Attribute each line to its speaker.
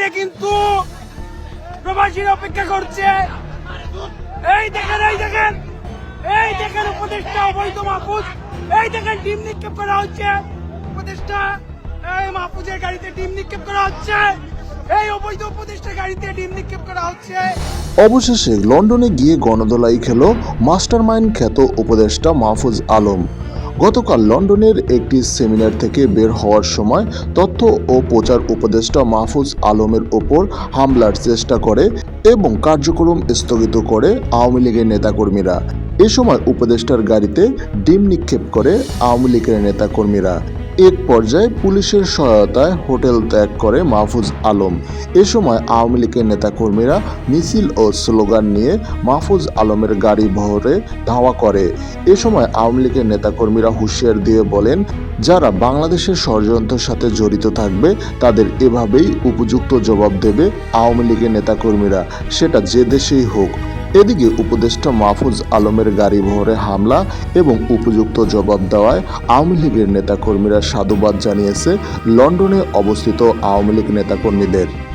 Speaker 1: বাইরে কিন্তু প্রবাসীরা অপেক্ষা করছে। এই দেখেন এই দেখেন এই দেখেন উপদেষ্টা অবৈধ মাহফুজ। এই দেখেন ডিম নিক্ষেপ করা হচ্ছে। উপদেষ্টা, এই মাহফুজের গাড়িতে ডিম নিক্ষেপ করা হচ্ছে। এই অবৈধ উপদেষ্টা গাড়িতে ডিম নিক্ষেপ করা হচ্ছে।
Speaker 2: অবশেষে লন্ডনে গিয়ে গণদোলাই খেল মাস্টারমাইন্ড খ্যাত উপদেষ্টা মাহফুজ আলম। গতকাল লন্ডনের একটি সেমিনার থেকে বের হওয়ার সময় তথ্য ও প্রচার উপদেষ্টা মাহফুজ আলমের ওপর হামলার চেষ্টা করে এবং কার্যক্রম স্থগিত করে আওয়ামী লীগের নেতাকর্মীরা। এ সময় উপদেষ্টার গাড়িতে ডিম নিক্ষেপ করে আওয়ামী লীগের নেতাকর্মীরা। এক পর্যায়ে পুলিশের সহায়তায় হোটেল ত্যাগ করে মাহফুজ আলম। এ সময় আওয়ামী লীগের নেতাকর্মীরা মিছিল ও স্লোগান নিয়ে মাহফুজ আলমের গাড়ি বহরে ধাওয়া করে। এ সময় আওয়ামী লীগের নেতাকর্মীরা হুঁশিয়ার দিয়ে বলেন, যারা বাংলাদেশের ষড়যন্ত্রের সাথে জড়িত থাকবে, তাদের এভাবেই উপযুক্ত জবাব দেবে আওয়ামী লীগের নেতাকর্মীরা। সেটা যে দেশেই হোক। এদিকে উপদেষ্টা মাহফুজ আলমের গাড়ি ভোরে হামলা এবং উপযুক্ত জবাব দেওয়ায় আওয়ামী লীগের নেতাকর্মীরা সাধুবাদ জানিয়েছে, লন্ডনে অবস্থিত আওয়ামী লীগ নেতাকর্মীদের।